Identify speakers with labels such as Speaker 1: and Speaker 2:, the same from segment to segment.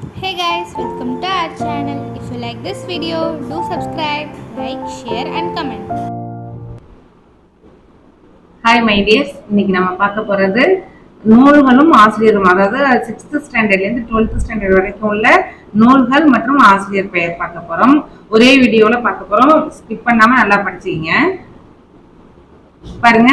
Speaker 1: Hey guys, welcome to our channel. If you like this video, do subscribe, like, share and comment.
Speaker 2: Hi my dears இன்னைக்கு நம்ம பார்க்க போறது நூல்களும் ஆசிரியரும். அதாவது சிக்ஸ்த் ஸ்டாண்டர்ட்லேருந்து டுவெல்த் ஸ்டாண்டர்ட் வரைக்கும் உள்ள நூல்கள் மற்றும் ஆசிரியர் பெயர் பார்க்க போறோம். ஒரே வீடியோவில் பார்க்க போறோம். ஸ்கிப் பண்ணாம நல்லா படிச்சுக்கிங்க. பாருங்க.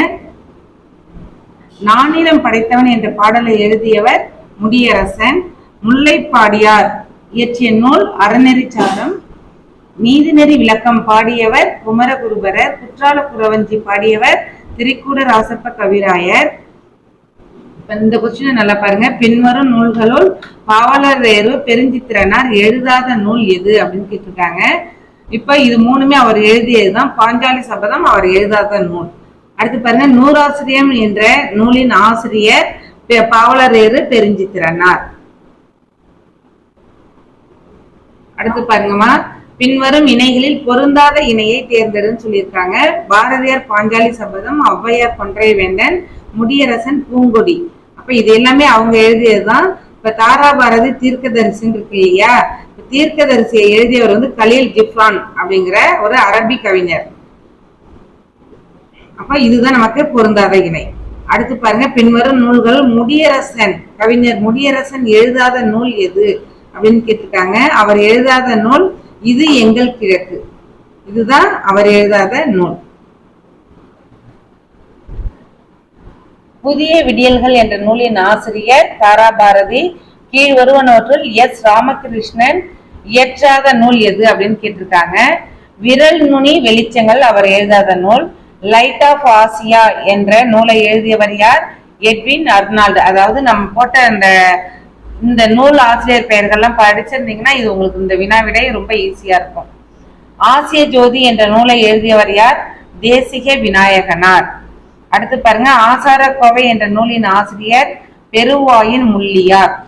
Speaker 2: நானிலம் படைத்தவன் என்ற பாடலை எழுதியவர் முடியரசன். முல்லைப்பாடியார் இயற்றிய நூல் அறநெறிச்சாரம். நீதிநெறி விளக்கம் பாடியவர் குமரகுருபரர் குற்றால குறவஞ்சி பாடியவர் திரிக்கூட ராசப்ப கவிராயர் இந்த கொஸ்டினை நல்லா பாருங்க. பின்வரும் நூல்களுள் பாவலரேறு பெருஞ்சித்திரனார் எழுதாத நூல் எது அப்படின்னு கேட்டிருக்காங்க. இப்ப இது மூணுமே அவர் எழுதியதுதான். பாஞ்சாலி சபதம் அவர் எழுதாத நூல். அடுத்து பாருங்க. நூறாசிரியம் என்ற நூலின் ஆசிரியர் பெ- பாவலரேறு பெருஞ்சித்திரனார். அடுத்து பாருங்கம்மா பின்வரும் இணைகளில் பொருந்தாத இணையை தேர்ந்தெடுன்னு சொல்லியிருக்காங்க. பாரதியார் பாஞ்சாலி சபதம் ஔவையார் கொன்றை வேந்தன் முடியரசன் பூங்கொடி. அப்ப இது எல்லாமே அவங்க எழுதியதுதான். இப்ப தாராபாரதி தீர்க்கதரிசின்னு இருக்கு இல்லையா? தீர்க்கதரிசியை எழுதியவர் வந்து கலீல் ஜிப்ரான் அப்படிங்கிற ஒரு அரபி கவிஞர். அப்ப இதுதான் நமக்கு பொருந்தாத இணை. அடுத்து பாருங்க பின்வரும் நூல்கள் முடியரசன். கவிஞர் முடியரசன் எழுதாத நூல் எது? அப்படின்னு கேட்டிருக்காங்க. அவர் எழுதாத நூல் இது எங்கள் கிழக்கு. இதுதான் அவர் எழுதாத நூல். புதிய விடியல்கள் என்ற நூலின் ஆசிரியர் தாராபாரதி கீழ் வருவனவற்றுள் எஸ். ராமகிருஷ்ணன் இயற்றாத நூல் எது அப்படின்னு கேட்டிருக்காங்க. விரல் நுனி வெளிச்சங்கள் அவர் எழுதாத நூல். லைட் ஆஃப் ஆசியா என்ற நூலை எழுதியவர் யார்? எட்வின் அர்னால்டு அதாவது நம்ம போட்ட அந்த இந்த நூல் ஆசிரியர் பெயர்கள்லாம் படிச்சிருந்தீங்கன்னா இது உங்களுக்கு இந்த வினா விடை ரொம்ப ஈஸியா இருக்கும். ஆசிய ஜோதி என்ற நூலை எழுதியவர் யார்? தேசிக விநாயகனார். அடுத்து பாருங்க ஆசார கோவை என்ற நூலின் ஆசிரியர் பெருவாயின் முள்ளியார்.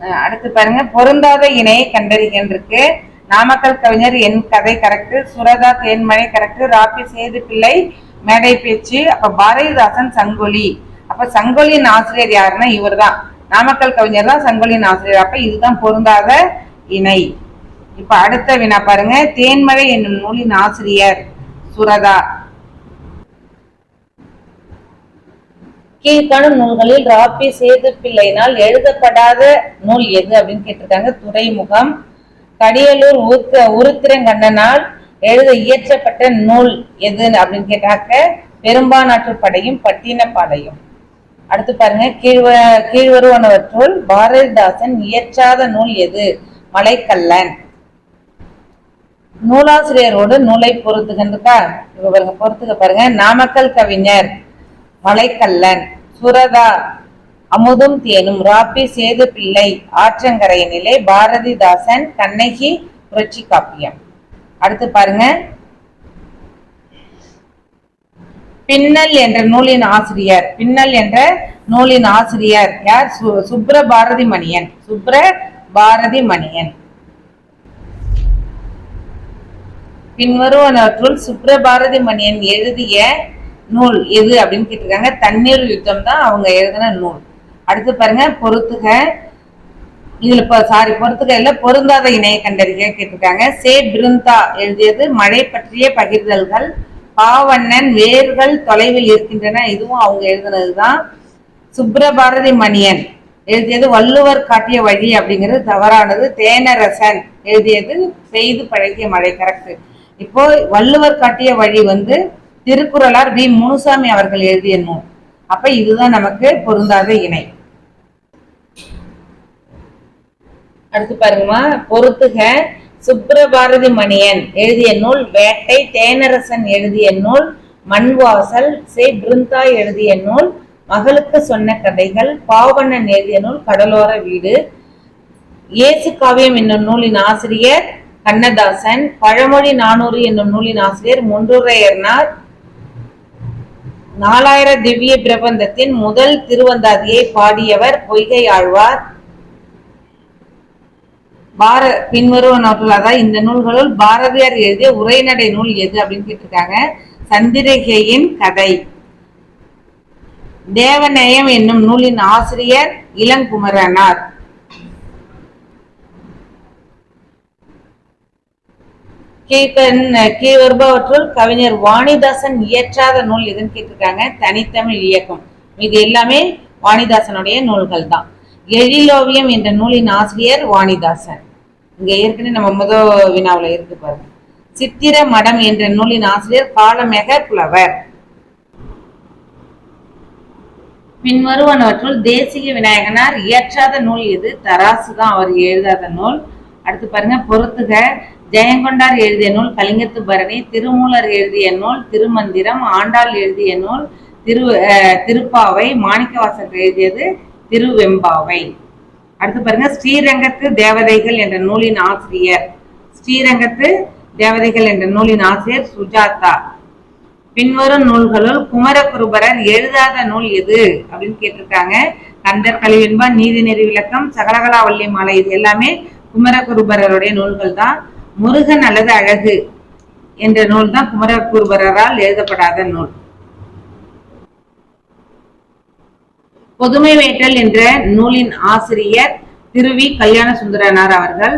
Speaker 2: அஹ் அடுத்து பாருங்க பொருந்தாத இணையை கண்டறிகின்ற இருக்கு நாமக்கல் கவிஞர் என் கதை கரெக்ட் சுரதா தேன்மழை கரெக்ட் ராபி சேது பிள்ளை மேடை பேச்சு அப்ப பாரதிதாசன் சங்கொலி. அப்ப சங்கொலியின் ஆசிரியர் யாருன்னா இவர்தான். நாமக்கல் கவிஞர் தான் சங்கொலியின் ஆசிரியர். அப்ப இதுதான் பொருந்தாத இணை. இப்ப அடுத்த வினா பாருங்க. தேன்மழை என்னும் நூலின் ஆசிரியர் சுரதா. கீழ்காணும் நூல்களில் ராபி சேது பிள்ளையினால் எழுதப்படாத நூல் எது அப்படின்னு கேட்டிருக்காங்க. துறைமுகம் கடியலூர் உருத்த உருத்திரங்கண்ணனால் எழுத இயற்றப்பட்ட நூல் எது அப்படின்னு கேட்டாக்க பெரும்பானாற்று படையும் பட்டினப்பாடையும் அடுத்து பாருங்க கீழ்வ கீழ்வருவனவற்றுள் பாரதிதாசன் இயற்றாத நூல் எது? மலைக்கல்லன். நூலாசிரியரோடு நூலை பொருத்துகின்றக்கா இப்ப பாருங்க பொறுத்துக்க பாருங்க. நாமக்கல் கவிஞர் மலைக்கல்லன். சுரதா அமுதும் தேனும் ராப்பி சேது பிள்ளை ஆற்றங்கரையினிலே பாரதிதாசன் கண்ணகி புரட்சி காப்பியம். அடுத்து பாருங்க பின்னல் என்ற நூலின் ஆசிரியர் பின்னல் என்ற நூலின் ஆசிரியர் யார்? சுப்ர பாரதி மணியன் சுப்ர பாரதி மணியன் பின்வருவனவற்றுள் சுப்ரபாரதி மணியன் எழுதிய நூல் எது அப்படின்னு கேட்டிருக்காங்க. தண்ணீர் யுத்தம் தான் அவங்க எழுதின நூல். அடுத்து பாருங்க பொறுத்துக. இதுல சாரி பொறுத்துக இல்ல பொருந்தாத இணையை கண்டறிய கேட்டிருக்காங்க. சே பிருந்தா எழுதியது மழை பற்றிய பகிர்தல்கள் பாவண்ணன் வேர்கள் தொலைவில் இருக்கின்றன. இதுவும் அவங்க எழுதுனதுதான். சுப்ரபாரதி மணியன் எழுதியது வள்ளுவர் காட்டிய வழி அப்படிங்கிறது தவறானது. தேனரசன் எழுதியது செய்து பழகிய மழை. கரெக்ட் இப்போ வள்ளுவர் காட்டிய வழி வந்து திருக்குறளார் வி. முனுசாமி அவர்கள் எழுதிய நூல். அப்ப இதுதான் நமக்கு பொருந்தாத இணை. அடுத்து பாருங்கம்மா. பொறுத்துக. சுப்ரபாரதி மணியன் எழுதிய நூல் வேட்டை தேனரசன் எழுதிய நூல் மண்வாசல் சே பிருந்தா எழுதிய நூல் மகளுக்கு சொன்ன கதைகள் பாவண்ணன் எழுதிய நூல் கடலோர வீடு. இயேசு காவியம் என்னும் நூலின் ஆசிரியர் கண்ணதாசன் பழமொழி நானூறு என்னும் நூலின் ஆசிரியர் முன்றுரையர்னார் நாலாயிர திவ்ய பிரபந்தத்தின் முதல் திருவந்தாதியை பாடியவர் பொய்கை ஆழ்வார். பார பின்வருவனவற்றில் அதாவது இந்த நூல்களுள் பாரதியார் எழுதிய உரைநடை நூல் எது அப்படின்னு கேட்டிருக்காங்க. சந்திரிகையின் கதை. தேவநேயம் என்னும் நூலின் ஆசிரியர் இளங்குமரனார். கீழ்கண் கீழ் வருபவற்றுள் கவிஞர் வாணிதாசன் இயற்றாத நூல் எதுன்னு கேட்டிருக்காங்க. தனித்தமிழ் இயக்கம். இது எல்லாமே வாணிதாசனுடைய நூல்கள் தான் எழிலோவியம் என்ற நூலின் ஆசிரியர் வாணிதாசன். இங்க ஏற்கனவே நம்ம முத வினாவுல இருக்கு பாருங்க. சித்திர மடம் என்ற நூலின் ஆசிரியர் காலமெக புலவர். பின்வருவனவற்றுள் தேசிய விநாயகனார் இயற்றாத நூல் எது? தராசு தான் அவர் எழுதாத நூல். அடுத்து பாருங்க பொறுத்துக. ஜெயங்கொண்டார் எழுதிய நூல் கலிங்கத்து பரணி திருமூலர் எழுதிய நூல் திருமந்திரம் ஆண்டாள் எழுதிய நூல் திரு திருப்பாவை மாணிக்கவாசகர் எழுதியது திருவெம்பாவை. அடுத்து பாருங்க ஸ்ரீரங்கத்து தேவதைகள் என்ற நூலின் ஆசிரியர். ஸ்ரீரங்கத்து தேவதைகள் என்ற நூலின் ஆசிரியர் சுஜாதா. பின்வரும் நூல்களுள் குமரகுருபரர் எழுதாத நூல் எது அப்படின்னு கேட்டிருக்காங்க. கந்தர் கலிவெண்பா நீதிநெறி விளக்கம் சகலகலா வள்ளி மாலை இது எல்லாமே குமரகுருபரருடைய நூல்கள் தான். முருகன் அல்லது அழகு என்ற நூல் தான் குமரகுருபரரால் எழுதப்படாத நூல். பொதுமை வேட்டல் என்ற நூலின் ஆசிரியர் திருவி கல்யாண சுந்தரனார் அவர்கள்.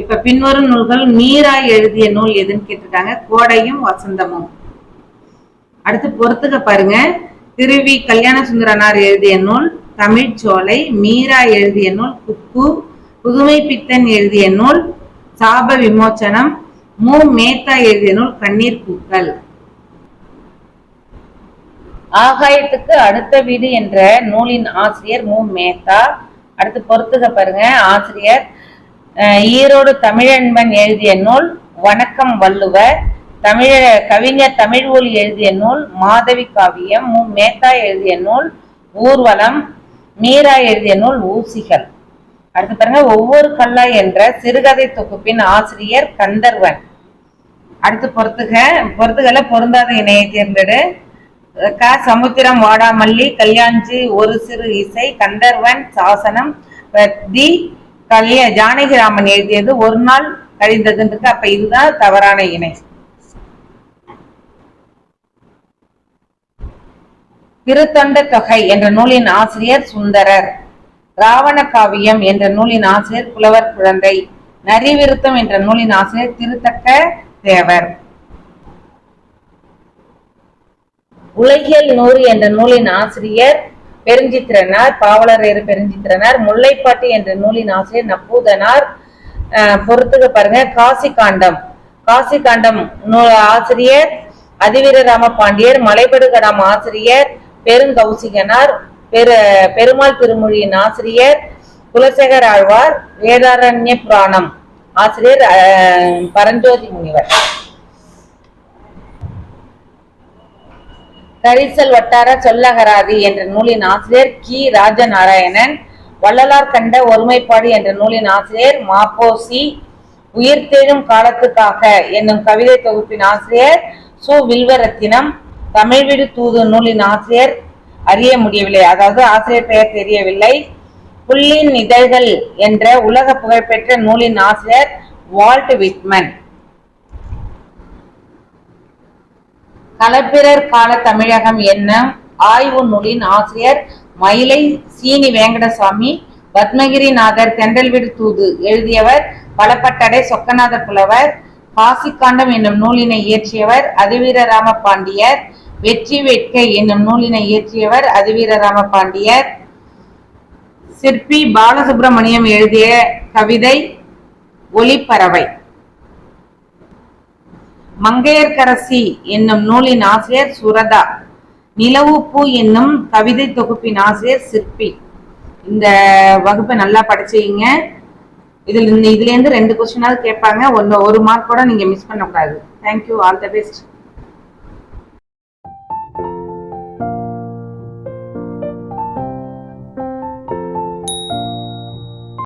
Speaker 2: இப்ப பின்வரும் நூல்கள் மீராய் எழுதிய நூல் எதுன்னு கேட்டிருக்காங்க. கோடையும் வசந்தமும். அடுத்து பொறுத்துக்க பாருங்க. திருவி கல்யாண சுந்தரனார் எழுதிய நூல் தமிழ்ச்சோலை மீரா எழுதிய நூல் குக்கு புதுமை பித்தன் எழுதிய நூல் சாப விமோச்சனம் மு. மேத்தா எழுதிய நூல் கண்ணீர் பூக்கள். ஆகாயத்துக்கு அடுத்த வீடு என்ற நூலின் ஆசிரியர் மு. மேத்தா. அடுத்து பொறுத்துக பாருங்க ஆசிரியர். ஈரோடு தமிழன்பன் எழுதிய நூல் வணக்கம் வள்ளுவர். தமிழ கவிஞர் தமிழ் ஒலி எழுதிய நூல் மாதவி காவியம். மு. மேத்தா எழுதிய நூல் ஊர்வலம். மீரா எழுதிய நூல் ஊசிகள். அடுத்து பாருங்க ஒவ்வொரு கல்லாய் என்ற சிறுகதை தொகுப்பின் ஆசிரியர் கந்தர்வன். அடுத்து பொறுத்துக பொறுத்துகளை பொருந்தாத இணையை தேர்ந்தெடு. க சமுத்திரம் வாடாமல்லி கல்யாண்ஜி ஒரு சிறு இசை கந்தர்வன் சாசனம் தி கல்ய ஜானகிராமன் எழுதியது ஒரு நாள் கழிந்ததுன்றது. அப்ப இதுதான் தவறான இணை. திருத்தொண்ட தொகை என்ற நூலின் ஆசிரியர் சுந்தரர். ராவண காவியம் என்ற நூலின் ஆசிரியர் புலவர் குழந்தை. நரிவிருத்தம் என்ற நூலின் ஆசிரியர் திருத்தக்க தேவர். உலகியல் நூறு என்ற நூலின் ஆசிரியர் பெருஞ்சித்திரனார் பாவலரேறு பெருஞ்சித்திரனார் முல்லைப்பாட்டு என்ற நூலின் ஆசிரியர் நப்பூதனார். அஹ், பொறுத்துக்க பாருங்க காசி காண்டம் காசி காண்டம் நூல் ஆசிரியர் அதிவீரராம பாண்டியர் மலைபடுகடாம் ஆசிரியர் பெருங்கௌசிகனார் பெரு பெருமாள் திருமொழியின் ஆசிரியர் குலசேகர் ஆழ்வார் வேதாரண்ய புராணம். ஆசிரியர் அஹ், பரஞ்சோதி முனிவர். கரிசல் வட்டார சொல்லகராதி என்ற நூலின் ஆசிரியர் கி. ராஜநாராயணன் வள்ளலார் கண்ட ஒருமைப்பாடு என்ற நூலின் ஆசிரியர் மாப்போசி உயிர்த்தெழும் காலத்துக்காக என்னும் கவிதை தொகுப்பின் ஆசிரியர் சு. வில்வரத்தினம் தமிழ் வீடு தூது நூலின் ஆசிரியர் அறிய முடியவில்லை. அதாவது ஆசிரியர் பெயர் தெரியவில்லை. புள்ளின் இதழ்கள் என்ற உலக புகழ்பெற்ற நூலின் ஆசிரியர் வால்ட் விட்மன். களப்பிரர் கால தமிழகம் என்னும் ஆய்வு நூலின் ஆசிரியர் மயிலை சீனி வேங்கடசாமி பத்மகிரிநாதர் தெண்டல்விடு தூது எழுதியவர் பலப்பட்டடை சொக்கநாத புலவர் காசிக்காண்டம் என்னும் நூலினை இயற்றியவர் அதிவீரராம பாண்டியர் வெற்றி வேட்கை என்னும் நூலினை இயற்றியவர் அதிவீரராம பாண்டியர் சிற்பி பாலசுப்பிரமணியம் எழுதிய கவிதை ஒளிப்பறவை மங்கையர்கரசி என்னும் நூலின் ஆசிரியர் சுரதா. நிலவு பூ என்னும் கவிதை தொகுப்பின் ஆசிரியர் சிற்பி. இந்த வகுப்பை நல்லா படிச்சீங்க. இதுல இதுல இருந்து ரெண்டு கொஸ்டினாவது கேட்பாங்க. ஒன்னு ஒரு மார்க் கூட நீங்க மிஸ் பண்ணக்கூடாது. Thank you all the best